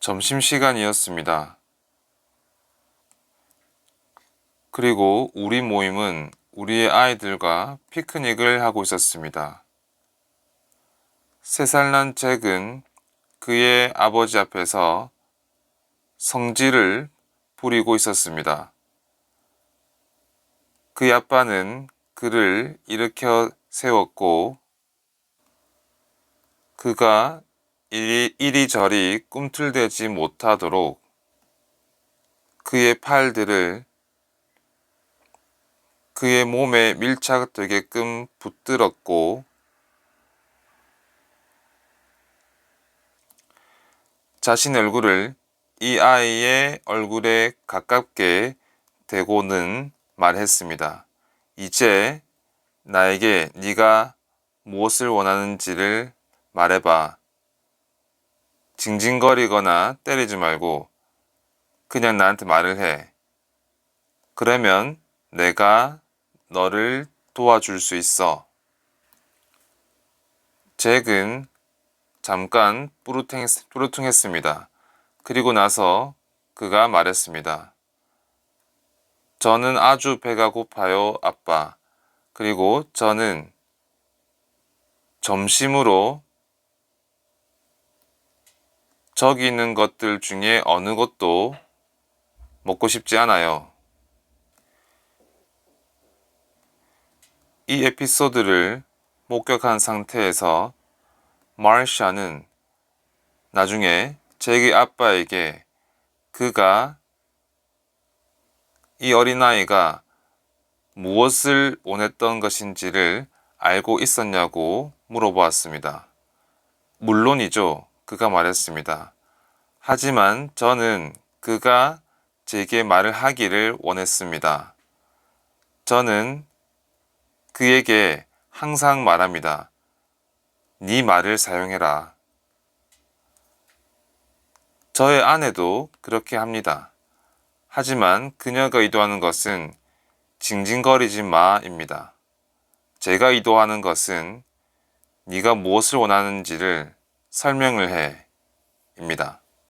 점심시간이었습니다. 그리고 우리 모임은 우리의 아이들과 피크닉을 하고 있었습니다. 세 살 난 잭은 그의 아버지 앞에서 성질을 부리고 있었습니다. 그의 아빠는 그를 일으켜 세웠고 그가 이리, 이리저리 꿈틀대지 못하도록 그의 팔들을 그의 몸에 밀착되게끔 붙들었고 자신 얼굴을 이 아이의 얼굴에 가깝게 대고는 말했습니다. 이제 나에게 네가 무엇을 원하는지를 말해봐. 징징거리거나 때리지 말고 그냥 나한테 말을 해. 그러면 내가 너를 도와줄 수 있어. 잭은 잠깐 뿌르퉁, 뿌르퉁했습니다. 그리고 나서 그가 말했습니다. 저는 아주 배가 고파요, 아빠. 그리고 저는 점심으로 저기 있는 것들 중에 어느 것도 먹고 싶지 않아요. 이 에피소드를 목격한 상태에서 마르샤는 나중에 잭의 아빠에게 그가 이 어린아이가 무엇을 원했던 것인지를 알고 있었냐고 물어보았습니다. 물론이죠. 그가 말했습니다. 하지만 저는 그가 제게 말을 하기를 원했습니다. 저는 그에게 항상 말합니다. 네 말을 사용해라. 저의 아내도 그렇게 합니다. 하지만 그녀가 의도하는 것은 징징거리지 마입니다. 제가 의도하는 것은 네가 무엇을 원하는지를 설명을 해 입니다.